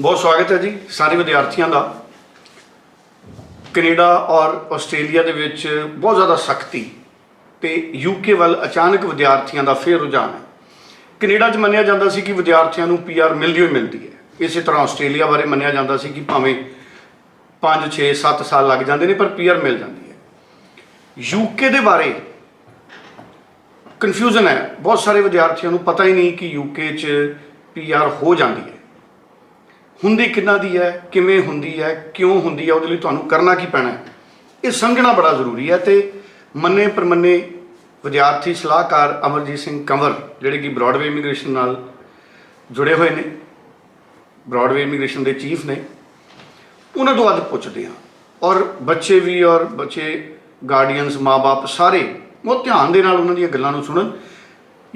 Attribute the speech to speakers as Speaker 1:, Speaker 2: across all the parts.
Speaker 1: ਬਹੁਤ ਸਵਾਗਤ ਹੈ ਜੀ ਸਾਰੇ ਵਿਦਿਆਰਥੀਆਂ ਦਾ। ਕੈਨੇਡਾ ਔਰ ਆਸਟ੍ਰੇਲੀਆ ਦੇ ਵਿੱਚ ਬਹੁਤ ਜ਼ਿਆਦਾ ਸਖਤੀ ਤੇ ਯੂਕੇ ਵੱਲ ਅਚਾਨਕ ਵਿਦਿਆਰਥੀਆਂ ਦਾ ਫੇਰ ਰੁਝਾਨ ਹੈ। ਕੈਨੇਡਾ 'ਚ ਮੰਨਿਆ ਜਾਂਦਾ ਸੀ ਕਿ ਵਿਦਿਆਰਥੀਆਂ ਨੂੰ ਪੀਆਰ ਮਿਲਦੀ ਹੋਈ ਮਿਲਦੀ ਹੈ। ਇਸੇ ਤਰ੍ਹਾਂ ਆਸਟ੍ਰੇਲੀਆ ਬਾਰੇ ਮੰਨਿਆ ਜਾਂਦਾ ਸੀ ਕਿ ਭਾਵੇਂ 5 6 7 ਸਾਲ ਲੱਗ ਜਾਂਦੇ ਨੇ, ਪਰ ਪੀਆਰ ਮਿਲ ਜਾਂਦੀ ਹੈ। ਯੂਕੇ ਦੇ ਬਾਰੇ ਕਨਫਿਊਜ਼ਨ ਹੈ। ਬਹੁਤ ਸਾਰੇ ਵਿਦਿਆਰਥੀਆਂ ਨੂੰ ਪਤਾ ਹੀ ਨਹੀਂ ਕਿ ਯੂਕੇ 'ਚ ਪੀਆਰ ਹੋ ਜਾਂਦੀ ਹੈ। ਹੁੰਦੀ ਕਿੰਨਾ ਦੀ ਹੈ, ਕਿਵੇਂ ਹੁੰਦੀ ਹੈ, ਕਿਉਂ ਹੁੰਦੀ ਹੈ, ਉਹਦੇ ਲਈ ਤੁਹਾਨੂੰ ਕਰਨਾ ਕੀ ਪੈਣਾ ਹੈ? ਇਹ ਸਮਝਣਾ ਬੜਾ ਜ਼ਰੂਰੀ ਹੈ ਤੇ ਮੰਨੇ ਪਰਮੰਨੇ ਵਿਦਿਆਰਥੀ ਸਲਾਹਕਾਰ ਅਮਰਜੀਤ ਸਿੰਘ ਕੰਵਰ, ਜਿਹੜੇ ਕਿ ਬ੍ਰੌਡਵੇ ਇਮੀਗ੍ਰੇਸ਼ਨ ਨਾਲ ਜੁੜੇ ਹੋਏ ਨੇ ਬ੍ਰੌਡਵੇ ਇਮੀਗ੍ਰੇਸ਼ਨ ਦੇ ਚੀਫ ਨੇ, ਉਹਨਾਂ ਤੋਂ ਅੱਜ ਪੁੱਛਦੇ ਹਾਂ। ਔਰ ਬੱਚੇ ਵੀ ਔਰ ਬੱਚੇ ਗਾਰਡੀਅਨਸ ਮਾਪੇ ਸਾਰੇ ਬਹੁਤ ਧਿਆਨ ਦੇ ਨਾਲ ਉਹਨਾਂ ਦੀਆਂ ਗੱਲਾਂ ਨੂੰ ਸੁਣਨ।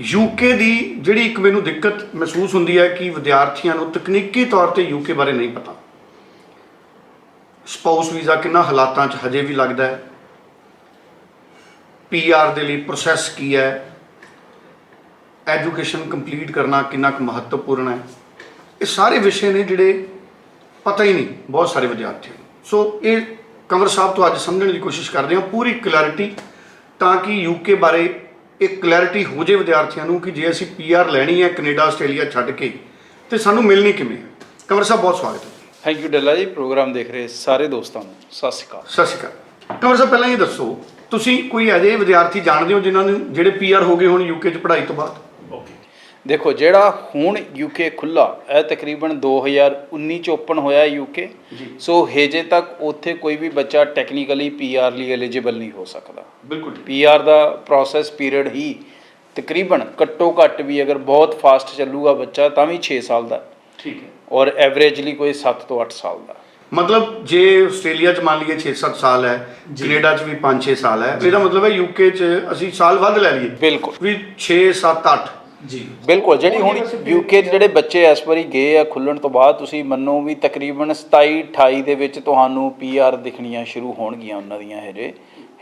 Speaker 1: ਯੂਕੇ ਦੀ ਜਿਹੜੀ ਇੱਕ ਮੈਨੂੰ ਦਿੱਕਤ ਮਹਿਸੂਸ ਹੁੰਦੀ ਹੈ ਕਿ ਵਿਦਿਆਰਥੀਆਂ ਨੂੰ ਤਕਨੀਕੀ ਤੌਰ ਤੇ ਯੂਕੇ ਬਾਰੇ ਨਹੀਂ ਪਤਾ। ਸਪਾਊਸ ਵੀਜ਼ਾ ਕਿੰਨਾ ਹਾਲਾਤਾਂ 'ਚ ਹਜੇ ਵੀ ਲੱਗਦਾ ਹੈ। ਪੀਆਰ ਦੇ ਲਈ ਪ੍ਰੋਸੈਸ ਕੀ ਹੈ। ਐਜੂਕੇਸ਼ਨ ਕੰਪਲੀਟ ਕਰਨਾ ਕਿੰਨਾ ਕੁ ਮਹੱਤਵਪੂਰਨ ਹੈ। ਇਹ ਸਾਰੇ ਵਿਸ਼ੇ ਨੇ ਜਿਹੜੇ ਪਤਾ ਹੀ ਨਹੀਂ, ਬਹੁਤ ਸਾਰੇ ਵਿਦਿਆਰਥੀਆਂ ਨੂੰ। ਸੋ ਇਹ ਕੰਵਰ ਸਾਹਿਬ ਤੋਂ ਅੱਜ ਸਮਝਣ ਦੀ ਕੋਸ਼ਿਸ਼ ਕਰਦੇ ਹਾਂ, ਪੂਰੀ ਕਲੈਰਿਟੀ ਤਾਂ ਕਿ ਯੂਕੇ ਬਾਰੇ ਇੱਕ ਕਲੈਰਿਟੀ ਹੋ ਜੇ ਵਿਦਿਆਰਥੀਆਂ ਨੂੰ ਕਿ ਜੇ ਅਸੀਂ ਪੀਆਰ ਲੈਣੀ ਹੈ ਕੈਨੇਡਾ ਆਸਟ੍ਰੇਲੀਆ ਛੱਡ ਕੇ ਤੇ ਸਾਨੂੰ ਮਿਲਣੀ ਕਿਵੇਂ ਹੈ? ਕੰਵਰ ਸਾਹਿਬ ਬਹੁਤ ਸਵਾਗਤ ਹੈ
Speaker 2: ਥੈਂਕ ਯੂ ਡੱਲਾ ਜੀ। ਪ੍ਰੋਗਰਾਮ ਦੇਖ ਰਹੇ ਸਾਰੇ ਦੋਸਤਾਂ ਨੂੰ। ਸਤਿ ਸ਼੍ਰੀ ਅਕਾਲ।
Speaker 1: ਸਤਿ ਸ਼੍ਰੀ ਅਕਾਲ। ਕੰਵਰ ਸਾਹਿਬ ਪਹਿਲਾਂ ਇਹ ਦੱਸੋ ਤੁਸੀਂ ਕੋਈ ਅਜੇ ਵਿਦਿਆਰਥੀ ਜਾਣਦੇ ਹੋ ਜਿਨ੍ਹਾਂ ਨੂੰ ਜਿਹੜੇ ਪੀਆਰ ਹੋ ਗਏ ਹੁਣ ਯੂਕੇ 'ਚ ਪੜ੍ਹਾਈ ਤੋਂ ਬਾਅਦ?
Speaker 2: ਦੇਖੋ ਜਿਹੜਾ ਹੁਣ ਯੂਕੇ ਖੁੱਲਾ ਇਹ ਤਕਰੀਬਨ 2019 ਚ ਓਪਨ ਹੋਇਆ ਯੂਕੇ ਸੋ ਹੇਜੇ ਤੱਕ ਉੱਥੇ ਕੋਈ ਵੀ ਬੱਚਾ ਟੈਕਨੀਕਲੀ ਪੀਆਰ ਲਈ ਐਲੀਜੀਬਲ ਨਹੀਂ ਹੋ ਸਕਦਾ।
Speaker 1: ਬਿਲਕੁਲ
Speaker 2: ਪੀਆਰ ਦਾ ਪ੍ਰੋਸੈਸ ਪੀਰੀਅਡ ਹੀ ਤਕਰੀਬਨ ਘੱਟੋ ਘੱਟ ਵੀ ਅਗਰ ਬਹੁਤ ਫਾਸਟ ਚੱਲੂਗਾ ਬੱਚਾ ਤਾਂ ਵੀ 6 ਸਾਲ ਦਾ।
Speaker 1: ਠੀਕ ਹੈ।
Speaker 2: ਔਰ ਐਵਰੇਜਲੀ ਕੋਈ 7 ਤੋਂ 8 ਸਾਲ ਦਾ।
Speaker 1: ਮਤਲਬ ਜੇ ਆਸਟ੍ਰੇਲੀਆ 'ਚ ਮੰਨ ਲਈਏ 6-7 ਸਾਲ ਹੈ ਕੈਨੇਡਾ 'ਚ ਵੀ 5-6 ਸਾਲ ਹੈ ਇਹਦਾ ਮਤਲਬ ਹੈ ਯੂਕੇ 'ਚ ਅਸੀਂ ਸਾਲ ਵੱਧ ਲੈ ਲਈਏ।
Speaker 2: ਬਿਲਕੁਲ।
Speaker 1: ਵੀ 6-7-8
Speaker 3: ਜੀ।
Speaker 2: ਬਿਲਕੁਲ ਜਿਹੜੀ ਹੁਣ ਯੂਕੇ ਦੇ ਜਿਹੜੇ ਬੱਚੇ ਇਸ ਵਾਰੀ ਗਏ ਆ ਖੁੱਲਣ ਤੋਂ ਬਾਅਦ ਤੁਸੀਂ ਮੰਨੋ ਵੀ ਤਕਰੀਬਨ 27 28 ਦੇ ਵਿੱਚ ਤੁਹਾਨੂੰ ਪੀਆਰ ਦਿਖਣੀਆਂ ਸ਼ੁਰੂ ਹੋਣਗੀਆਂ ਉਹਨਾਂ ਦੀਆਂ ਹਜੇ।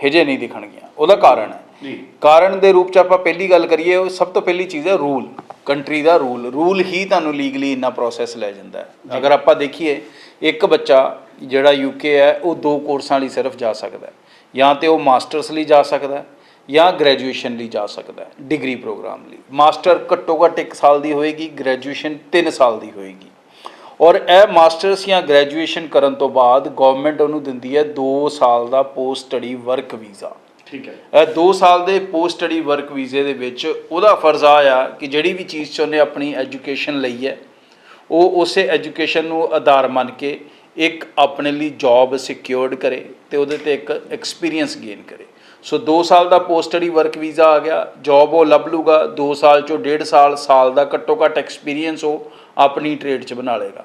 Speaker 2: ਹਜੇ ਨਹੀਂ ਦਿਖਣਗੀਆਂ। ਉਹਦਾ ਕਾਰਨ ਹੈ।
Speaker 1: ਜੀ।
Speaker 2: ਕਾਰਨ ਦੇ ਰੂਪ ਚ ਆਪਾਂ ਪਹਿਲੀ ਗੱਲ ਕਰੀਏ ਉਹ ਸਭ ਤੋਂ ਪਹਿਲੀ ਚੀਜ਼ ਹੈ ਰੂਲ। ਕੰਟਰੀ ਦਾ ਰੂਲ। ਰੂਲ ਹੀ ਤੁਹਾਨੂੰ ਲੀਗਲੀ ਇੰਨਾ ਪ੍ਰੋਸੈਸ ਲੈ ਜਾਂਦਾ ਹੈ। ਅਗਰ ਆਪਾਂ ਦੇਖੀਏ ਇੱਕ ਬੱਚਾ ਜਿਹੜਾ ਯੂਕੇ ਹੈ ਉਹ ਦੋ ਕੋਰਸਾਂ ਲਈ ਸਿਰਫ ਜਾ ਸਕਦਾ ਹੈ। ਜਾਂ ਤੇ ਉਹ ਮਾਸਟਰਸ ਲਈ ਜਾ ਸਕਦਾ ਹੈ। ਜਾਂ ਗ੍ਰੈਜੂਏਸ਼ਨ ਲਈ ਜਾ ਸਕਦਾ ਹੈ ਡਿਗਰੀ ਪ੍ਰੋਗਰਾਮ ਲਈ। ਮਾਸਟਰ ਘੱਟੋ ਘੱਟ 1 ਸਾਲ ਦੀ ਹੋਏਗੀ ਗ੍ਰੈਜੂਏਸ਼ਨ 3 ਸਾਲ ਦੀ ਹੋਏਗੀ। ਔਰ ਇਹ ਮਾਸਟਰਸ ਜਾਂ ਗ੍ਰੈਜੂਏਸ਼ਨ ਕਰਨ ਤੋਂ ਬਾਅਦ ਗਵਰਨਮੈਂਟ ਉਹਨੂੰ ਦਿੰਦੀ ਹੈ 2 ਸਾਲ ਦਾ ਪੋਸਟ ਸਟੱਡੀ ਵਰਕ ਵੀਜ਼ਾ
Speaker 1: ਠੀਕ ਹੈ।
Speaker 2: ਇਹ 2 ਸਾਲ ਦੇ ਪੋਸਟ ਸਟੱਡੀ ਵਰਕ ਵੀਜ਼ੇ ਦੇ ਵਿੱਚ ਉਹਦਾ ਫਰਜ਼ ਆ ਕਿ ਜਿਹੜੀ ਵੀ ਚੀਜ਼ 'ਚ ਉਹਨੇ ਆਪਣੀ ਐਜੂਕੇਸ਼ਨ ਲਈ ਹੈ ਉਹ ਉਸੇ ਐਜੂਕੇਸ਼ਨ ਨੂੰ ਆਧਾਰ ਮੰਨ ਕੇ ਇੱਕ ਆਪਣੇ ਲਈ ਜੌਬ ਸਿਕਿਉਰਡ ਕਰੇ ਤੇ ਉਹਦੇ ਤੇ ਇੱਕ ਐਕਸਪੀਰੀਅੰਸ ਗੇਨ ਕਰੇ। ਸੋ 2 ਸਾਲ ਦਾ ਪੋਸਟ ਸਟੱਡੀ ਵਰਕ ਵੀਜ਼ਾ ਆ ਗਿਆ ਜੌਬ ਉਹ ਲੱਭ ਲੂਗਾ 2 ਸਾਲ ਚੋਂ 1.5 ਸਾਲ ਸਾਲ ਦਾ ਘੱਟੋ ਘੱਟ ਐਕਸਪੀਰੀਅੰਸ ਉਹ ਆਪਣੀ ਟ੍ਰੇਡ 'ਚ ਬਣਾ ਲਏਗਾ।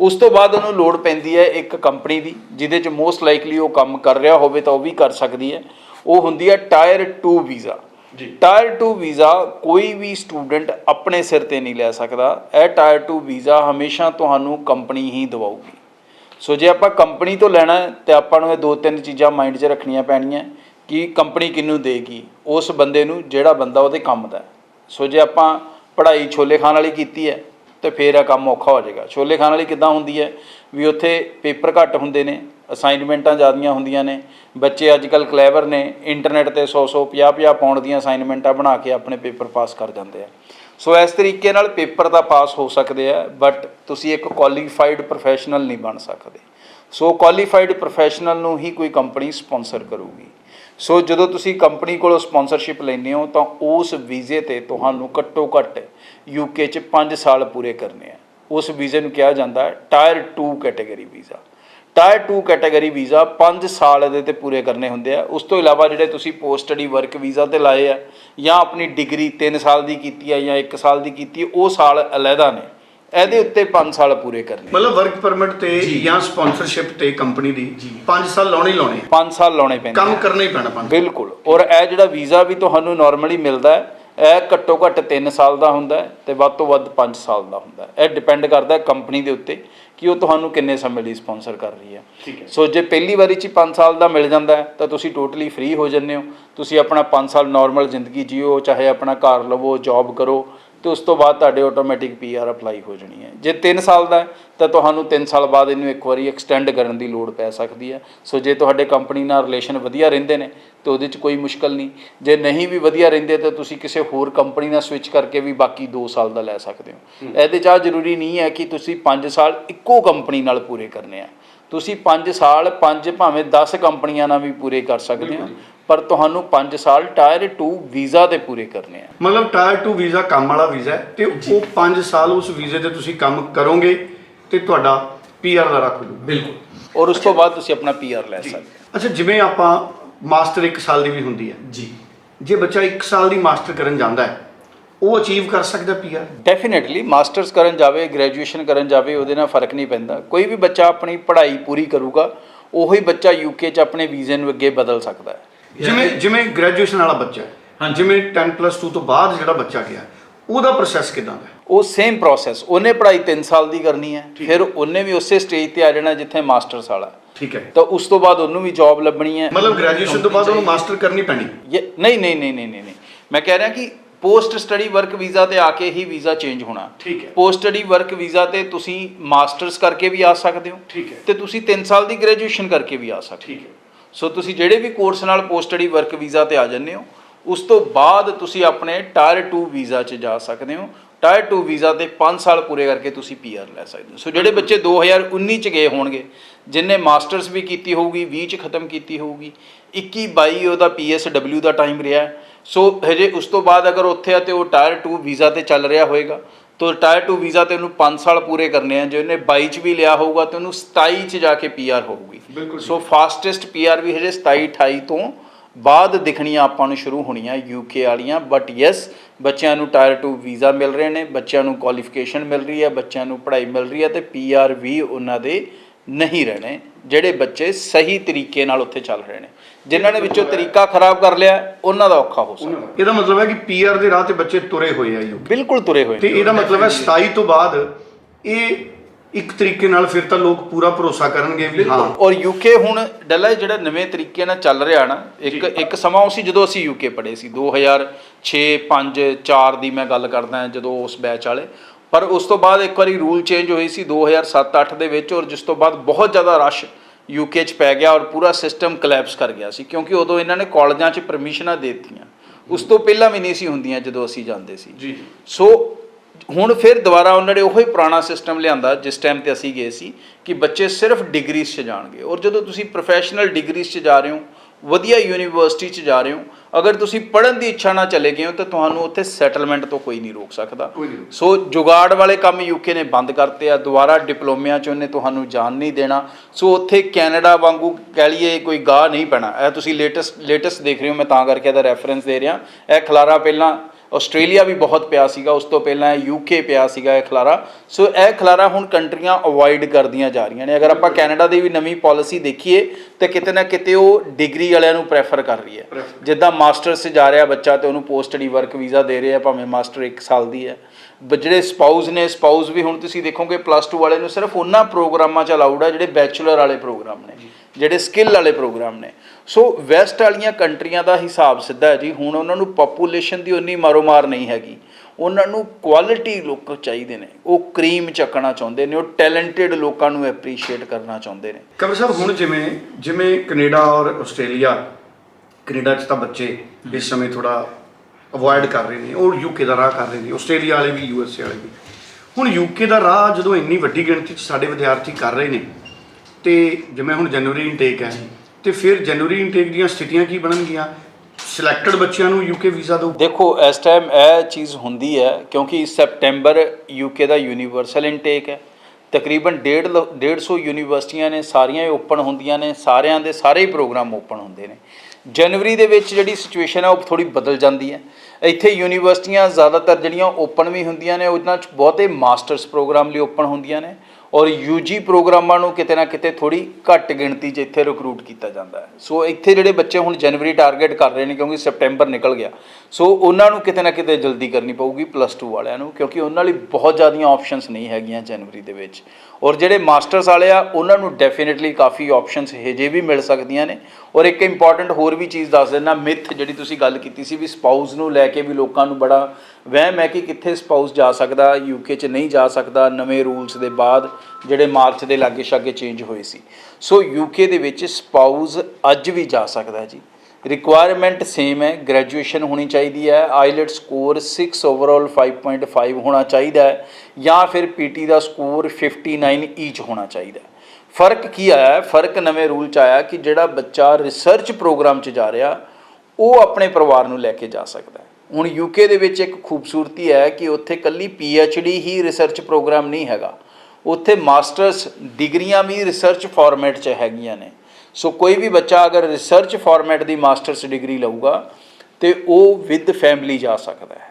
Speaker 2: ਉਸ ਤੋਂ ਬਾਅਦ ਉਹਨੂੰ ਲੋੜ ਪੈਂਦੀ ਹੈ ਇੱਕ ਕੰਪਨੀ ਦੀ ਜਿਹਦੇ 'ਚ ਮੋਸਟ ਲਾਈਕਲੀ ਉਹ ਕੰਮ ਕਰ ਰਿਹਾ ਹੋਵੇ ਤਾਂ ਉਹ ਵੀ ਕਰ ਸਕਦੀ ਹੈ। ਉਹ ਹੁੰਦੀ ਹੈ ਟਾਇਰ 2 ਵੀਜ਼ਾ
Speaker 1: ਜੀ।
Speaker 2: ਟਾਇਰ 2 ਵੀਜ਼ਾ ਕੋਈ ਵੀ ਸਟੂਡੈਂਟ ਆਪਣੇ ਸਿਰ ਤੇ ਨਹੀਂ ਲੈ ਸਕਦਾ। ਇਹ ਟਾਇਰ 2 ਵੀਜ਼ਾ ਹਮੇਸ਼ਾ ਤੁਹਾਨੂੰ ਕੰਪਨੀ ਹੀ ਦਵਾਊਗੀ। ਸੋ ਜੇ ਆਪਾਂ ਕੰਪਨੀ ਤੋਂ ਲੈਣਾ ਤੇ ਆਪਾਂ ਨੂੰ ਇਹ ਦੋ ਤਿੰਨ ਚੀਜ਼ਾਂ ਮਾਈਂਡ 'ਚ ਰੱਖਣੀਆਂ ਪੈਣੀਆਂ। ਕਿ ਕੰਪਨੀ ਕਿਹਨੂੰ ਦੇਗੀ, ਉਸ ਬੰਦੇ ਨੂੰ ਜਿਹੜਾ ਬੰਦਾ ਉਹਦੇ ਕੰਮ ਦਾ ਸੋ ਜੇ ਆਪਾਂ ਪੜ੍ਹਾਈ ਛੋਲੇ ਖਾਣ ਵਾਲੀ ਕੀਤੀ ਹੈ, ਤੇ ਫੇਰ ਇਹ ਕੰਮ ਔਖਾ ਹੋ ਜਾਏਗਾ। ਛੋਲੇ ਖਾਣ ਵਾਲੀ ਕਿੱਦਾਂ ਹੁੰਦੀ ਹੈ ਵੀ ਉੱਥੇ ਪੇਪਰ ਘੱਟ ਹੁੰਦੇ ਨੇ ਅਸਾਈਨਮੈਂਟਾਂ ਜ਼ਿਆਦੀਆਂ ਹੁੰਦੀਆਂ ਨੇ, ਬੱਚੇ ਅੱਜ ਕੱਲ ਕਲੇਵਰ ਨੇ ਇੰਟਰਨੈਟ ਤੇ 100 100 50 50 ਪਾਉਣ ਦੀਆਂ ਅਸਾਈਨਮੈਂਟਾਂ ਬਣਾ ਕੇ ਆਪਣੇ ਪੇਪਰ ਪਾਸ ਕਰ ਜਾਂਦੇ ਆ। ਸੋ ਇਸ ਤਰੀਕੇ ਨਾਲ ਪੇਪਰ ਤਾਂ ਪਾਸ ਹੋ ਸਕਦੇ ਆ ਬਟ ਤੁਸੀਂ ਇੱਕ ਕੁਆਲੀਫਾਈਡ ਪ੍ਰੋਫੈਸ਼ਨਲ ਨਹੀਂ ਬਣ ਸਕਦੇ। ਸੋ ਕੁਆਲੀਫਾਈਡ ਪ੍ਰੋਫੈਸ਼ਨਲ ਨੂੰ ਹੀ ਕੋਈ ਕੰਪਨੀ ਸਪਾਂਸਰ ਕਰੂਗੀ। ਸੋ ਜਦੋਂ ਤੁਸੀਂ ਕੰਪਨੀ ਕੋਲੋਂ ਸਪਾਂਸਰਸ਼ਿਪ ਲੈਂਦੇ ਹੋ, ਤਾਂ ਉਸ ਵੀਜ਼ੇ ਤੇ ਤੁਹਾਨੂੰ ਘੱਟੋ ਘੱਟ ਯੂਕੇ 'ਚ 5 ਸਾਲ ਪੂਰੇ ਕਰਨੇ ਆ। ਉਸ ਵੀਜ਼ੇ ਨੂੰ ਕਿਹਾ ਜਾਂਦਾ ਹੈ tier 2 category visa. Tier 2 category visa 5 ਸਾਲ ਇਹਦੇ ਤੇ ਪੂਰੇ ਕਰਨੇ ਹੁੰਦੇ ਆ। ਉਸ ਤੋਂ ਇਲਾਵਾ ਜਿਹੜੇ ਤੁਸੀਂ ਪੋਸਟ ਸਟੱਡੀ ਵਰਕ ਵੀਜ਼ਾ ਤੇ ਲਾਏ ਆ, ਜਾਂ ਆਪਣੀ ਡਿਗਰੀ 3 ਸਾਲ ਦੀ ਕੀਤੀ ਆ ਜਾਂ 1 ਸਾਲ ਦੀ ਕੀਤੀ ਉਹ ਸਾਲ ਅਲੱਗਾ ਨੇ। ਇਹਦੇ ਉੱਤੇ 5 ਸਾਲ ਪੂਰੇ ਕਰਨੇ।
Speaker 1: ਮਤਲਬ ਵਰਕ ਪਰਮਿਟ ਤੇ ਜਾਂ। ਸਪਾਂਸਰਸ਼ਿਪ ਤੇ ਕੰਪਨੀ ਦੀ 5 ਸਾਲ ਲਾਉਣੇ ਲਾਉਣੇ ਆ।
Speaker 2: 5 ਸਾਲ ਲਾਉਣੇ ਪੈਂਦੇ
Speaker 1: ਕੰਮ। ਕਰਨਾ ਹੀ ਪੈਣਾ ਪੰਜ।
Speaker 2: ਬਿਲਕੁਲ। ਔਰ ਇਹ ਜਿਹੜਾ ਵੀਜ਼ਾ ਵੀ ਤੁਹਾਨੂੰ ਨਾਰਮਲੀ ਮਿਲਦਾ ਹੈ ਇਹ ਘੱਟੋ ਘੱਟ 3 ਸਾਲ ਦਾ ਹੁੰਦਾ ਤੇ ਵੱਧ ਤੋਂ ਵੱਧ 5 ਸਾਲ ਦਾ ਹੁੰਦਾ ਇਹ ਡਿਪੈਂਡ ਕਰਦਾ ਹੈ ਕੰਪਨੀ ਦੇ ਉੱਤੇ ਕਿ ਉਹ ਤੁਹਾਨੂੰ ਕਿੰਨੇ ਸਮੇਂ ਲਈ ਸਪਾਂਸਰ ਕਰ ਰਹੀ ਹੈ।
Speaker 1: ਠੀਕ ਹੈ।
Speaker 2: ਸੋ ਜੇ ਪਹਿਲੀ ਵਾਰੀ ਚ 5 ਸਾਲ ਦਾ ਮਿਲ ਜਾਂਦਾ ਹੈ ਤਾਂ ਤੁਸੀਂ ਟੋਟਲੀ ਫ੍ਰੀ ਹੋ ਜੰਨੇ ਹੋ। ਤੁਸੀਂ ਆਪਣਾ 5 ਸਾਲ ਨਾਰਮਲ ਜ਼ਿੰਦਗੀ ਜੀਓ ਚਾਹੇ ਆਪਣਾ ਘਰ ਲਵੋ ਜੌਬ ਕਰੋ। ਤੇ ਉਸ ਤੋਂ ਬਾਅਦ ਤੁਹਾਡੇ ਆਟੋਮੈਟਿਕ ਪੀਆਰ ਅਪਲਾਈ ਹੋ ਜਾਣੀ ਹੈ। ਜੇ 3 ਸਾਲ ਦਾ ਤਾਂ ਤੁਹਾਨੂੰ 3 ਸਾਲ ਬਾਅਦ ਇਹਨੂੰ ਇੱਕ ਵਾਰੀ ਐਕਸਟੈਂਡ ਕਰਨ ਦੀ ਲੋੜ ਪੈ ਸਕਦੀ ਹੈ। ਸੋ ਜੇ ਤੁਹਾਡੇ ਕੰਪਨੀ ਨਾਲ ਰਿਲੇਸ਼ਨ ਵਧੀਆ ਰਹਿੰਦੇ ਨੇ ਤਾਂ ਉਹਦੇ 'ਚ ਕੋਈ ਮੁਸ਼ਕਲ ਨਹੀਂ। ਜੇ ਨਹੀਂ ਵੀ ਵਧੀਆ ਰਹਿੰਦੇ ਤਾਂ ਤੁਸੀਂ ਕਿਸੇ ਹੋਰ ਕੰਪਨੀ ਨਾਲ ਸਵਿਚ ਕਰਕੇ ਵੀ ਬਾਕੀ 2 ਸਾਲ ਦਾ ਲੈ ਸਕਦੇ ਹੋ। ਇਹਦੇ 'ਚ ਆ ਜ਼ਰੂਰੀ ਨਹੀਂ ਹੈ ਕਿ ਤੁਸੀਂ 5 ਸਾਲ ਇੱਕੋ ਕੰਪਨੀ ਨਾਲ ਪੂਰੇ ਕਰਨੇ ਆ। ਤੁਸੀਂ 5 ਸਾਲ 5 ਭਾਵੇਂ 10 ਕੰਪਨੀਆਂ ਨਾਲ ਵੀ ਪੂਰੇ ਕਰ ਸਕਦੇ ਹੋ। ਪਰ ਤੁਹਾਨੂੰ 5 ਸਾਲ ਟਾਇਰ 2 ਵੀਜ਼ਾ ਤੇ ਪੂਰੇ ਕਰਨੇ ਆ।
Speaker 1: ਮਤਲਬ ਟਾਇਰ 2 ਵੀਜ਼ਾ ਕੰਮ ਵਾਲਾ ਵੀਜ਼ਾ ਹੈ ਤੇ ਉਹ 5 ਸਾਲ ਉਸ ਵੀਜ਼ੇ ਤੇ ਤੁਸੀਂ ਕੰਮ ਕਰੋਗੇ ਤੇ ਤੁਹਾਡਾ ਪੀਆਰ ਦਾ ਰੱਖ ਲੂ
Speaker 3: ਬਿਲਕੁਲ।
Speaker 2: ਔਰ ਉਸ ਤੋਂ ਬਾਅਦ ਤੁਸੀਂ ਆਪਣਾ ਪੀਆਰ ਲੈ ਸਕਦੇ ਹੋ।
Speaker 1: ਅੱਛਾ ਜਿਵੇਂ ਆਪਾਂ ਮਾਸਟਰ 1 ਸਾਲ ਦੀ ਵੀ ਹੁੰਦੀ ਹੈ।
Speaker 3: ਜੀ।
Speaker 1: ਜੇ ਬੱਚਾ 1 ਸਾਲ ਦੀ ਮਾਸਟਰ ਕਰਨ ਜਾਂਦਾ ਹੈ ਉਹ ਅਚੀਵ ਕਰ ਸਕਦਾ ਪੀਆਰ
Speaker 2: ਡੈਫੀਨਿਟਲੀ ਮਾਸਟਰਸ ਕਰਨ ਜਾਵੇ ਗ੍ਰੈਜੂਏਸ਼ਨ ਕਰਨ ਜਾਵੇ ਉਹਦੇ ਨਾਲ ਫ਼ਰਕ ਨਹੀਂ ਪੈਂਦਾ। ਕੋਈ ਵੀ ਬੱਚਾ ਆਪਣੀ ਪੜ੍ਹਾਈ ਪੂਰੀ ਕਰੂਗਾ ਉਹੀ ਬੱਚਾ ਯੂਕੇ 'ਚ ਆਪਣੇ ਵੀਜ਼ੇ ਨੂੰ ਅੱਗੇ ਬਦਲ ਸਕਦਾ ਹੈ।
Speaker 1: ਜਿਵੇਂ ਜਿਵੇਂ ਗ੍ਰੈਜੂਏਸ਼ਨ ਵਾਲਾ ਬੱਚਾ ਹੈ। ਜਿਵੇਂ 10 2 ਤੋਂ ਬਾਅਦ ਜਿਹੜਾ ਬੱਚਾ ਗਿਆ ਉਹਦਾ ਪ੍ਰੋਸੈਸ ਕਿਦਾਂ ਦਾ ਹੈ?
Speaker 2: ਉਹ ਸੇਮ ਪ੍ਰੋਸੈਸ ਉਹਨੇ ਪੜ੍ਹਾਈ 3 ਸਾਲ ਦੀ ਕਰਨੀ ਹੈ ਫਿਰ ਉਹਨੇ ਵੀ ਉਸੇ ਸਟੇਜ ਤੇ ਆ ਜਾਣਾ ਜਿੱਥੇ ਮਾਸਟਰਸ ਵਾਲਾ
Speaker 1: ਠੀਕ ਹੈ।
Speaker 2: ਤਾਂ ਉਸ ਤੋਂ ਬਾਅਦ ਉਹਨੂੰ ਵੀ ਜੌਬ ਲੱਭਣੀ ਹੈ।
Speaker 1: ਮਤਲਬ ਗ੍ਰੈਜੂਏਸ਼ਨ ਤੋਂ ਬਾਅਦ ਉਹਨੂੰ ਮਾਸਟਰ ਕਰਨੀ ਪੈਣੀ।
Speaker 2: ਨਹੀਂ ਨਹੀਂ ਨਹੀਂ ਨਹੀਂ ਨਹੀਂ ਮੈਂ ਕਹਿ ਰਿਹਾ ਕਿ ਪੋਸਟ ਸਟੱਡੀ ਵਰਕ ਵੀਜ਼ਾ ਤੇ ਆ ਕੇ ਹੀ ਵੀਜ਼ਾ ਚੇਂਜ ਹੋਣਾ।
Speaker 1: ਠੀਕ ਹੈ।
Speaker 2: ਪੋਸਟ ਸਟੱਡੀ ਵਰਕ ਵੀਜ਼ਾ ਤੇ ਤੁਸੀਂ ਮਾਸਟਰਸ ਕਰਕੇ ਵੀ ਆ ਸਕਦੇ ਹੋ।
Speaker 1: ਠੀਕ ਹੈ।
Speaker 2: ਤੇ ਤੁਸੀਂ 3 ਸਾਲ ਦੀ ਗ੍ਰੈਜੂਏਸ਼ਨ ਕਰਕੇ ਵੀ ਆ ਸਕਦੇ ਹੋ।
Speaker 1: ਠੀਕ ਹੈ।
Speaker 2: ਸੋ ਤੁਸੀਂ ਜਿਹੜੇ ਵੀ ਕੋਰਸ ਨਾਲ ਪੋਸਟ ਸਟੱਡੀ ਵਰਕ ਵੀਜ਼ਾ ਤੇ ਆ ਜੰਨੇ ਹੋ, ਉਸ ਤੋਂ ਬਾਅਦ ਤੁਸੀਂ ਆਪਣੇ ਟਾਇਰ 2 ਵੀਜ਼ਾ 'ਚ ਜਾ ਸਕਦੇ ਹੋ। ਟਾਇਰ 2 ਵੀਜ਼ਾ ਤੇ 5 ਸਾਲ ਪੂਰੇ ਕਰਕੇ ਤੁਸੀਂ ਪੀਆਰ ਲੈ ਸਕਦੇ ਹੋ। ਸੋ ਜਿਹੜੇ ਬੱਚੇ 2019 ਚ ਗਏ ਹੋਣਗੇ ਜਿਨਨੇ ਮਾਸਟਰਸ ਵੀ ਕੀਤੀ ਹੋਊਗੀ 20 ਚ ਖਤਮ ਕੀਤੀ ਹੋਊਗੀ 21 22 ਉਹਦਾ ਪੀਐਸਡਬਲਿਊ ਦਾ ਟਾਈਮ ਰਿਹਾ। ਸੋ ਹਜੇ ਉਸ ਤੋਂ ਬਾਅਦ ਅਗਰ ਉੱਥੇ ਆ ਤੇ ਉਹ ਟਾਇਰ 2 ਵੀਜ਼ਾ ਤੇ ਚੱਲ ਰਿਹਾ ਹੋਏਗਾ ਤੋ ਟਾਇਰ 2 ਵੀਜ਼ਾ ਤੇ ਉਹਨੂੰ 5 ਸਾਲ ਪੂਰੇ ਕਰਨੇ ਆ। ਜੇ ਉਹਨੇ 22 ਚ ਵੀ ਲਿਆ ਹੋਊਗਾ ਤੇ ਉਹਨੂੰ 27 ਚ ਜਾ ਕੇ ਪੀਆਰ ਹੋਊਗੀ। ਸੋ ਫਾਸਟੈਸਟ ਪੀਆਰ ਵੀ ਹਜੇ 27 28 ਤੋਂ ਬਾਅਦ ਦਿਖਣੀਆਂ ਆਪਾਂ ਨੂੰ ਸ਼ੁਰੂ ਹੋਣੀਆਂ ਯੂਕੇ ਵਾਲੀਆਂ। ਬਟ ਯੈਸ ਬੱਚਿਆਂ ਨੂੰ ਟਾਇਰ 2 ਵੀਜ਼ਾ ਮਿਲ ਰਹੇ ਨੇ ਬੱਚਿਆਂ ਨੂੰ ਕੁਆਲੀਫਿਕੇਸ਼ਨ ਮਿਲ ਰਹੀ ਹੈ ਬੱਚਿਆਂ ਨੂੰ ਪੜ੍ਹਾਈ ਮਿਲ ਰਹੀ ਹੈ ਤੇ ਪੀਆਰ ਵੀ ਉਹਨਾਂ ਦੇ ਨਹੀਂ ਰਹਿਣੇ ਜਿਹੜੇ ਬੱਚੇ ਸਹੀ ਤਰੀਕੇ ਨਾਲ ਉੱਥੇ ਚੱਲ ਰਹੇ ਨੇ। ਜਿਨ੍ਹਾਂ ਨੇ ਵਿੱਚੋਂ ਤਰੀਕਾ ਖਰਾਬ ਕਰ ਲਿਆ ਉਹਨਾਂ ਦਾ ਔਖਾ ਹੋ ਸਕਦਾ।
Speaker 1: ਇਹਦਾ ਮਤਲਬ ਹੈ ਕਿ ਪੀਆਰ ਦੇ ਰਾਹ ਤੇ ਬੱਚੇ ਤੁਰੇ ਹੋਏ ਆ ਯੂ
Speaker 2: ਬਿਲਕੁਲ ਤੁਰੇ ਹੋਏ
Speaker 1: ਤੇ ਇਹਦਾ ਮਤਲਬ ਹੈ 27 ਤੋਂ ਬਾਅਦ ਇਹ ਇੱਕ ਤਰੀਕੇ ਨਾਲ ਫਿਰ ਤਾਂ ਲੋਕ ਪੂਰਾ ਭਰੋਸਾ ਕਰਨਗੇ ਵੀ ਹਾਂ।
Speaker 2: ਔਰ ਯੂਕੇ ਹੁਣ ਡੱਲਾ ਜਿਹੜਾ ਨਵੇਂ ਤਰੀਕੇ ਨਾਲ ਚੱਲ ਰਿਹਾ ਨਾ ਇੱਕ ਇੱਕ ਸਮਾਂ ਉਹ ਸੀ ਜਦੋਂ ਅਸੀਂ ਯੂਕੇ ਪੜ੍ਹੇ ਸੀ 2006 5 4 ਦੀ ਮੈਂ ਗੱਲ ਕਰਦਾ ਜਦੋਂ ਉਸ ਬੈਚ ਵਾਲੇ। ਪਰ ਉਸ ਤੋਂ ਬਾਅਦ ਇੱਕ ਵਾਰੀ ਰੂਲ ਚੇਂਜ ਹੋਈ ਸੀ 2007-8 ਦੇ ਵਿੱਚ ਔਰ ਜਿਸ ਤੋਂ ਬਾਅਦ ਬਹੁਤ ਜ਼ਿਆਦਾ ਰਸ਼ ਯੂਕੇ 'ਚ ਪੈ ਗਿਆ ਔਰ ਪੂਰਾ ਸਿਸਟਮ ਕਲੈਪਸ ਕਰ ਗਿਆ ਸੀ ਕਿਉਂਕਿ ਉਦੋਂ ਇਹਨਾਂ ਨੇ ਕਾਲਜਾਂ 'ਚ ਪਰਮਿਸ਼ਨਾਂ ਦੇ ਦਿੱਤੀਆਂ। ਉਸ ਤੋਂ ਪਹਿਲਾਂ ਵੀ ਨਹੀਂ ਸੀ ਹੁੰਦੀਆਂ ਜਦੋਂ ਅਸੀਂ ਜਾਂਦੇ ਸੀ।
Speaker 1: ਜੀ।
Speaker 2: ਸੋ ਹੁਣ ਫਿਰ ਦੁਬਾਰਾ ਉਹਨਾਂ ਨੇ ਉਹੀ ਪੁਰਾਣਾ ਸਿਸਟਮ ਲਿਆਂਦਾ ਜਿਸ ਟਾਈਮ ਤੇ ਅਸੀਂ ਗਏ ਸੀ ਕਿ ਬੱਚੇ ਸਿਰਫ ਡਿਗਰੀਜ਼ 'ਚ ਜਾਣਗੇ। ਔਰ ਜਦੋਂ ਤੁਸੀਂ ਪ੍ਰੋਫੈਸ਼ਨਲ ਡਿਗਰੀਜ਼ 'ਚ ਜਾ ਰਹੇ ਹੋ ਵਧੀਆ ਯੂਨੀਵਰਸਿਟੀ 'ਚ ਜਾ ਰਹੇ ਹੋ ਅਗਰ ਤੁਸੀਂ ਪੜ੍ਹਨ ਦੀ ਇੱਛਾ ਨਾਲ ਚਲੇ ਗਏ ਹੋ ਤਾਂ ਤੁਹਾਨੂੰ ਉੱਥੇ ਸੈਟਲਮੈਂਟ ਤੋਂ ਕੋਈ ਨਹੀਂ ਰੋਕ ਸਕਦਾ। ਸੋ ਜੁਗਾੜ ਵਾਲੇ ਕੰਮ ਯੂਕੇ ਨੇ ਬੰਦ ਕਰਤੇ ਆ ਦੁਬਾਰਾ ਡਿਪਲੋਮਿਆਂ 'ਚ ਉਹਨੇ ਤੁਹਾਨੂੰ ਜਾਣ ਨਹੀਂ ਦੇਣਾ। ਸੋ ਉੱਥੇ ਕੈਨੇਡਾ ਵਾਂਗੂ ਕਹਿ ਲਈਏ ਕੋਈ ਗਾਹ ਨਹੀਂ ਪੈਣਾ। ਇਹ ਤੁਸੀਂ ਲੇਟੈਸਟ ਲੇਟੈਸਟ ਦੇਖ ਰਹੇ ਹੋ ਮੈਂ ਤਾਂ ਕਰਕੇ ਇਹਦਾ ਰੈਫਰੈਂਸ ਦੇ ਰਿਹਾ। ਇਹ ਖਲਾਰਾ ਪਹਿਲਾਂ ਆਸਟ੍ਰੇਲੀਆ ਵੀ ਬਹੁਤ ਪਿਆ ਸੀਗਾ ਉਸ ਤੋਂ ਪਹਿਲਾਂ ਯੂਕੇ ਪਿਆ ਸੀਗਾ ਇਹ ਖਲਾਰਾ। ਸੋ ਇਹ ਖਲਾਰਾ ਹੁਣ ਕੰਟਰੀਆਂ ਅਵੋਇਡ ਕਰਦੀਆਂ ਜਾ ਰਹੀਆਂ ਨੇ। ਅਗਰ ਆਪਾਂ ਕੈਨੇਡਾ ਦੀ ਵੀ ਨਵੀਂ ਪਾਲਿਸੀ ਦੇਖੀਏ ਤੇ ਕਿਤੇ ਨਾ ਕਿਤੇ ਉਹ ਡਿਗਰੀ ਵਾਲਿਆਂ ਨੂੰ ਪ੍ਰੈਫਰ ਕਰ ਰਹੀ ਹੈ। ਜਿੱਦਾਂ ਮਾਸਟਰਸ 'ਚ ਜਾ ਰਿਹਾ ਬੱਚਾ ਤੇ ਉਹਨੂੰ ਪੋਸਟ ਸਟੱਡੀ ਵਰਕ ਵੀਜ਼ਾ ਦੇ ਰਹੇ ਆ ਭਾਵੇਂ ਮਾਸਟਰ 1 ਸਾਲ ਦੀ ਹੈ। ਬ- ਜਿਹੜੇ ਸਪਾਊਸ ਨੇ ਸਪਾਊਸ ਵੀ ਹੁਣ ਤੁਸੀਂ ਦੇਖੋਗੇ ਪਲੱਸ 2 ਵਾਲੇ ਨੂੰ ਸਿਰਫ ਉਹਨਾਂ ਪ੍ਰੋਗਰਾਮਾਂ 'ਚ ਅਲਾਉਡ ਆ ਜਿਹੜੇ ਬੈਚਲਰ ਵਾਲੇ ਪ੍ਰੋਗਰਾਮ ਨੇ, ਜਿਹੜੇ ਸਕਿੱਲ ਵਾਲੇ ਪ੍ਰੋਗਰਾਮ ਨੇ। ਸੋ ਵੈਸਟ ਵਾਲੀਆਂ ਕੰਟਰੀਆਂ ਦਾ ਹਿਸਾਬ ਸਿੱਧਾ ਹੈ ਜੀ, ਹੁਣ ਉਹਨਾਂ ਨੂੰ ਪੋਪੂਲੇਸ਼ਨ ਦੀ ਉਨੀ ਮਾਰੋਮਾਰ ਨਹੀਂ ਹੈਗੀ। ਉਹਨਾਂ ਨੂੰ ਕੁਆਲਿਟੀ ਲੋਕ ਚਾਹੀਦੇ ਨੇ, ਉਹ ਕਰੀਮ ਚੱਕਣਾ ਚਾਹੁੰਦੇ ਨੇ, ਉਹ ਟੈਲੈਂਟਡ ਲੋਕਾਂ ਨੂੰ ਐਪਰੀਸ਼ੀਏਟ ਕਰਨਾ ਚਾਹੁੰਦੇ ਨੇ।
Speaker 1: ਕਬਰ ਸਾਹਿਬ, ਹੁਣ ਜਿਵੇਂ ਜਿਵੇਂ ਕੈਨੇਡਾ ਔਰ ਆਸਟ੍ਰੇਲੀਆ, ਕੈਨੇਡਾ 'ਚ ਤਾਂ ਬੱਚੇ ਇਸ ਸਮੇਂ ਥੋੜਾ ਅਵੋਇਡ ਕਰ ਰਹੇ ਨੇ, ਉਹ ਯੂਕੇ ਦਾ ਰਾਹ ਕਰ ਰਹੇ ਨੇ, ਆਸਟ੍ਰੇਲੀਆ ਵਾਲੇ ਵੀ ਯੂਐਸਏ ਵਾਲੇ ਵੀ। ਹੁਣ ਯੂਕੇ ਦਾ ਰਾਹ ਜਦੋਂ ਇੰਨੀ ਵੱਡੀ ਗਿਣਤੀ 'ਚ ਸਾਡੇ ਵਿਦਿਆਰਥੀ ਕਰ ਰਹੇ ਨੇ, ਤੇ ਜਿਵੇਂ ਹੁਣ ਜਨਵਰੀ ਇਨਟੇਕ ਹੈ, ਤੇ ਫਿਰ ਜਨਵਰੀ ਇਨਟੇਕ ਦੀਆਂ ਸਥਿਤੀਆਂ ਕੀ ਬਣਨਗੀਆਂ? ਸਿਲੈਕਟਡ ਬੱਚਿਆਂ ਨੂੰ ਯੂਕੇ ਵੀਜ਼ਾ ਦੋ
Speaker 2: ਦੇਖੋ, ਇਸ ਟਾਈਮ ਇਹ ਚੀਜ਼ ਹੁੰਦੀ ਹੈ, ਕਿਉਂਕਿ ਸੈਪਟੈਂਬਰ ਯੂਕੇ ਦਾ ਯੂਨੀਵਰਸਲ ਇਨਟੇਕ ਹੈ। ਤਕਰੀਬਨ 1.5 150 ਯੂਨੀਵਰਸਿਟੀਆਂ ਨੇ ਸਾਰੀਆਂ ਹੀ ਓਪਨ ਹੁੰਦੀਆਂ ਨੇ, ਸਾਰਿਆਂ ਦੇ ਸਾਰੇ ਹੀ ਪ੍ਰੋਗਰਾਮ ਓਪਨ ਹੁੰਦੇ ਨੇ। ਜਨਵਰੀ ਦੇ ਵਿੱਚ ਜਿਹੜੀ ਸਿਚੁਏਸ਼ਨ ਹੈ ਉਹ ਥੋੜੀ ਬਦਲ ਜਾਂਦੀ ਹੈ। ਇੱਥੇ ਯੂਨੀਵਰਸਿਟੀਆਂ ਜ਼ਿਆਦਾਤਰ ਜਿਹੜੀਆਂ ਓਪਨ ਵੀ ਹੁੰਦੀਆਂ ਨੇ ਉਹਨਾਂ 'ਚ ਬਹੁਤੇ ਮਾਸਟਰਸ ਪ੍ਰੋਗਰਾਮ ਲਈ ਓਪਨ ਹੁੰਦੀਆਂ ਨੇ। ਔਰ ਯੂਜੀ ਪ੍ਰੋਗਰਾਮਾਂ ਨੂੰ ਕਿਤੇ ਨਾ ਕਿਤੇ ਥੋੜੀ ਘੱਟ ਗਿਣਤੀ 'ਚ ਇੱਥੇ ਰਿਕਰੂਟ ਕੀਤਾ ਜਾਂਦਾ ਹੈ। ਸੋ ਇੱਥੇ ਜਿਹੜੇ ਬੱਚੇ ਹੁਣ ਜਨਵਰੀ ਟਾਰਗੇਟ ਕਰ ਰਹੇ ਨੇ ਕਿਉਂਕਿ ਸਪਟੈਂਬਰ ਨਿਕਲ ਗਿਆ। ਸੋ ਉਹਨਾਂ ਨੂੰ ਕਿਤੇ ਨਾ ਕਿਤੇ ਜਲਦੀ ਕਰਨੀ ਪਊਗੀ ਪਲੱਸ 2 ਵਾਲਿਆਂ ਨੂੰ ਕਿਉਂਕਿ ਉਹਨਾਂ ਲਈ ਬਹੁਤ ਜ਼ਿਆਦੀਆਂ ਆਪਸ਼ਨਸ ਨਹੀਂ ਹੈਗੀਆਂ ਜਨਵਰੀ ਦੇ ਵਿੱਚ। ਔਰ ਜਿਹੜੇ ਮਾਸਟਰਸ ਵਾਲੇ ਆ, ਉਹਨਾਂ ਨੂੰ ਡੈਫੀਨਿਟਲੀ ਕਾਫੀ ਆਪਸ਼ਨਸ ਹਜੇ ਵੀ ਮਿਲ ਸਕਦੀਆਂ ਨੇ। ਔਰ ਇੱਕ ਇੰਪੋਰਟੈਂਟ ਹੋਰ ਵੀ ਚੀਜ਼ ਦੱਸ ਦਿੰਦਾ ਮਿਥ ਜਿਹੜੀ ਤੁਸੀਂ ਗੱਲ ਕੀਤੀ ਸੀ ਵੀ ਸਪਾਊਸ ਨੂੰ ਲੈ ਕੇ ਵੀ ਲੋਕਾਂ ਨੂੰ ਬੜਾ ਵਹਿਮ ਹੈ ਕਿ ਕਿੱਥੇ ਸਪਾਊਸ ਜਾ ਸਕਦਾ ਯੂਕੇ 'ਚ ਨਹੀਂ ਜਾ ਸਕਦਾ, ਨਵੇਂ ਰੂਲਸ ਦੇ ਬਾਅਦ ਜਿਹੜੇ ਮਾਰਚ ਦੇ ਲਾਗੇ ਛਾਗੇ ਚੇਂਜ ਹੋਏ ਸੀ। ਸੋ ਯੂਕੇ ਦੇ ਵਿੱਚ ਸਪਾਊਸ ਅੱਜ ਵੀ ਜਾ ਸਕਦਾ ਜੀ। ਰਿਕੁਆਇਰਮੈਂਟ ਸੇਮ ਹੈ ਗ੍ਰੈਜੂਏਸ਼ਨ ਹੋਣੀ ਚਾਹੀਦੀ ਹੈ ਆਈਲੈਟ ਸਕੋਰ 6 ਓਵਰਆਲ 5.5 ਹੋਣਾ ਚਾਹੀਦਾ ਹੈ, ਜਾਂ ਫਿਰ ਪੀਟੀ ਦਾ ਸਕੋਰ 59 ਈਚ ਹੋਣਾ ਚਾਹੀਦਾ ਫ਼ਰਕ ਕੀ ਆਇਆ ਫ਼ਰਕ ਨਵੇਂ ਰੂਲ ਚ ਆਇਆ ਕਿ ਜਿਹੜਾ ਬੱਚਾ ਰਿਸਰਚ ਪ੍ਰੋਗਰਾਮ ਚ ਜਾ ਰਿਹਾ, ਉਹ ਆਪਣੇ ਪਰਿਵਾਰ ਨੂੰ ਲੈ ਕੇ ਜਾ ਸਕਦਾ ਹੈ। ਹੁਣ ਯੂਕੇ ਦੇ ਵਿੱਚ ਇੱਕ ਖੂਬਸੂਰਤੀ ਹੈ ਕਿ ਉੱਥੇ ਕੱਲੀ ਡੀ ਹੀ ਰਿਸਰਚ ਪ੍ਰੋਗਰਾਮ ਨਹੀਂ ਹੈਗਾ। ਉੱਥੇ ਮਾਸਟਰਸ ਡਿਗਰੀਆਂ ਵੀ ਰਿਸਰਚ ਫਾਰਮੈਟ 'ਚ ਹੈਗੀਆਂ ਨੇ। ਸੋ ਕੋਈ ਵੀ ਬੱਚਾ ਅਗਰ ਰਿਸਰਚ ਫਾਰਮੈਟ ਦੀ ਮਾਸਟਰਸ ਡਿਗਰੀ ਲਊਗਾ, ਤੇ ਉਹ ਵਿਦ ਫੈਮਿਲੀ ਜਾ ਸਕਦਾ ਹੈ।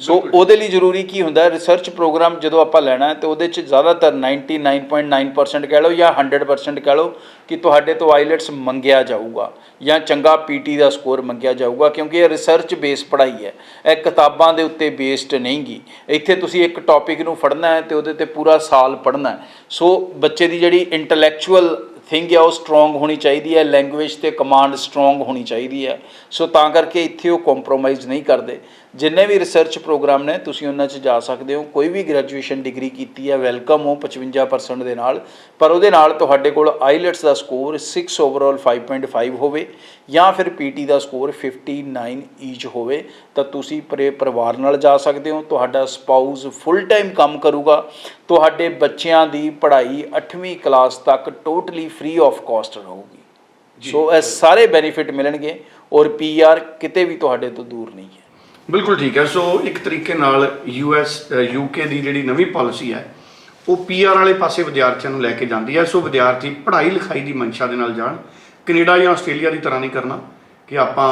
Speaker 2: ਸੋ ਉਹਦੇ ਲਈ ਜ਼ਰੂਰੀ ਕੀ ਹੁੰਦਾ ਰਿਸਰਚ ਪ੍ਰੋਗਰਾਮ ਜਦੋਂ ਆਪਾਂ ਲੈਣਾ ਤੇ ਉਹਦੇ ਚ ਜ਼ਿਆਦਾਤਰ 99.9% ਕਹਿ ਲਓ ਜਾਂ 100% ਕਹਿ ਲਓ ਕਿ ਤੁਹਾਡੇ ਤੋਂ ਆਈਲੈਟਸ ਮੰਗਿਆ ਜਾਊਗਾ ਜਾਂ ਚੰਗਾ ਪੀਟੀ ਦਾ ਸਕੋਰ ਮੰਗਿਆ ਜਾਊਗਾ ਕਿਉਂਕਿ ਇਹ ਰਿਸਰਚ ਬੇਸ ਪੜ੍ਹਾਈ ਹੈ। ਇਹ ਕਿਤਾਬਾਂ ਦੇ ਉੱਤੇ ਬੇਸਡ ਨਹੀਂਗੀ। ਇੱਥੇ ਤੁਸੀਂ ਇੱਕ ਟੌਪਿਕ ਨੂੰ ਫੜਨਾ ਹੈ ਤੇ ਉਹਦੇ ਤੇ ਪੂਰਾ ਸਾਲ ਪੜ੍ਹਨਾ ਹੈ। ਸੋ ਬੱਚੇ ਦੀ ਜਿਹੜੀ ਇੰਟੈਲੈਕਚੁਅਲ ਥਿੰਕ ਹੈ ਉਹ ਸਟਰੋਂਗ ਹੋਣੀ ਚਾਹੀਦੀ ਹੈ ਲੈਂਗੁਏਜ ਤੇ ਕਮਾਂਡ ਸਟਰੋਂਗ ਹੋਣੀ ਚਾਹੀਦੀ ਹੈ। ਸੋ ਤਾਂ ਕਰਕੇ ਇੱਥੇ ਉਹ ਕੰਪਰੋਮਾਈਜ਼ ਨਹੀਂ ਕਰਦੇ। ਜਿੰਨੇ ਵੀ ਰਿਸਰਚ ਪ੍ਰੋਗਰਾਮ ਨੇ ਤੁਸੀਂ ਉਹਨਾਂ 'ਚ ਜਾ ਸਕਦੇ ਹੋ। ਕੋਈ ਵੀ ਗ੍ਰੈਜੂਏਸ਼ਨ ਡਿਗਰੀ ਕੀਤੀ ਹੈ ਵੈਲਕਮ ਹੋ 55% ਦੇ ਨਾਲ। ਪਰ ਉਹਦੇ ਨਾਲ ਤੁਹਾਡੇ ਕੋਲ ਆਈਲੈਟਸ ਦਾ ਸਕੋਰ 6 ਓਵਰਆਲ 5.5 ਹੋਵੇ ਜਾਂ ਫਿਰ ਪੀਟੀ ਦਾ ਸਕੋਰ 59 ਈਚ ਹੋਵੇ ਤਾਂ ਤੁਸੀਂ ਪਰੇ ਪਰਿਵਾਰ ਨਾਲ ਜਾ ਸਕਦੇ ਹੋ। ਤੁਹਾਡਾ ਸਪਾਊਸ ਫੁੱਲ ਟਾਈਮ ਕੰਮ ਕਰੂਗਾ। ਤੁਹਾਡੇ ਬੱਚਿਆਂ ਦੀ ਪੜ੍ਹਾਈ 8ਵੀਂ ਕਲਾਸ ਤੱਕ ਟੋਟਲੀ ਫ੍ਰੀ ਆਫ ਕਾਸਟ ਰਹੂਗੀ। ਸੋ ਇਹ ਸਾਰੇ ਬੈਨੀਫਿਟ ਮਿਲਣਗੇ ਔਰ ਪੀਆਰ ਕਿਤੇ ਵੀ ਤੁਹਾਡੇ ਤੋਂ ਦੂਰ ਨਹੀਂ ਹੈ।
Speaker 1: ਬਿਲਕੁਲ ਠੀਕ ਹੈ। ਸੋ ਇੱਕ ਤਰੀਕੇ ਨਾਲ ਯੂਐਸ ਯੂਕੇ ਦੀ ਜਿਹੜੀ ਨਵੀਂ ਪਾਲਿਸੀ ਹੈ, ਉਹ ਪੀਆਰ ਵਾਲੇ ਪਾਸੇ ਵਿਦਿਆਰਥੀਆਂ ਨੂੰ ਲੈ ਕੇ ਜਾਂਦੀ ਹੈ। ਸੋ ਵਿਦਿਆਰਥੀ ਪੜ੍ਹਾਈ ਲਿਖਾਈ ਦੀ ਮਨਸ਼ਾ ਦੇ ਨਾਲ ਜਾਣ। ਕੈਨੇਡਾ ਜਾਂ ਆਸਟ੍ਰੇਲੀਆ ਦੀ ਤਰ੍ਹਾਂ ਨਹੀਂ ਕਰਨਾ ਕਿ ਆਪਾਂ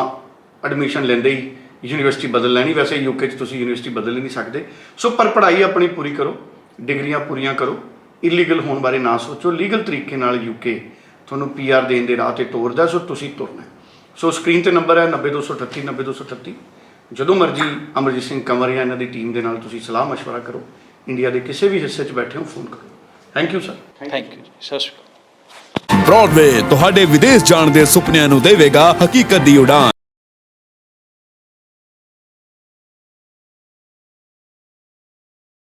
Speaker 1: ਐਡਮਿਸ਼ਨ ਲੈਂਦੇ ਹੀ ਯੂਨੀਵਰਸਿਟੀ ਬਦਲ ਲੈਣੀ। ਵੈਸੇ ਯੂਕੇ 'ਚ ਤੁਸੀਂ ਯੂਨੀਵਰਸਿਟੀ ਬਦਲ ਹੀ ਨਹੀਂ ਸਕਦੇ। ਸੋ ਪਰ ਪੜ੍ਹਾਈ ਆਪਣੀ ਪੂਰੀ ਕਰੋ, ਡਿਗਰੀਆਂ ਪੂਰੀਆਂ ਕਰੋ ਇਲੀਗਲ ਹੋਣ ਬਾਰੇ ਨਾ ਸੋਚੋ। ਲੀਗਲ ਤਰੀਕੇ ਨਾਲ ਯੂਕੇ ਤੁਹਾਨੂੰ ਪੀਆਰ ਦੇਣ ਦੇ ਰਾਹ ਤੇ ਤੋਰਦਾ ਸੋ ਤੁਸੀਂ ਤੁਰਨਾ ਸੋ ਸਕਰੀਨ ਤੇ ਨੰਬਰ ਹੈ 90238 90238 ਜਦੋਂ ਮਰਜ਼ੀ ਅਮਰਜੀਤ ਸਿੰਘ ਕੰਵਰ ਜਾਂ ਇਹਨਾਂ ਦੀ ਟੀਮ ਦੇ ਨਾਲ ਤੁਸੀਂ ਸਲਾਹ مشਵਰਾ ਕਰੋ ਇੰਡੀਆ ਦੇ ਕਿਸੇ ਵੀ ਹਿੱਸੇ 'ਚ ਬੈਠੇ ਹੋ ਫੋਨ ਕਰੋ। Thank you sir
Speaker 2: thank you ਸਤਿ ਸ਼੍ਰੀ ਅਕਾਲ।
Speaker 3: ਬ੍ਰੌਡਵੇ ਤੁਹਾਡੇ ਵਿਦੇਸ਼ ਜਾਣ ਦੇ ਸੁਪਨਿਆਂ ਨੂੰ ਦੇਵੇਗਾ ਹਕੀਕਤ ਦੀ ਉਡਾਨ।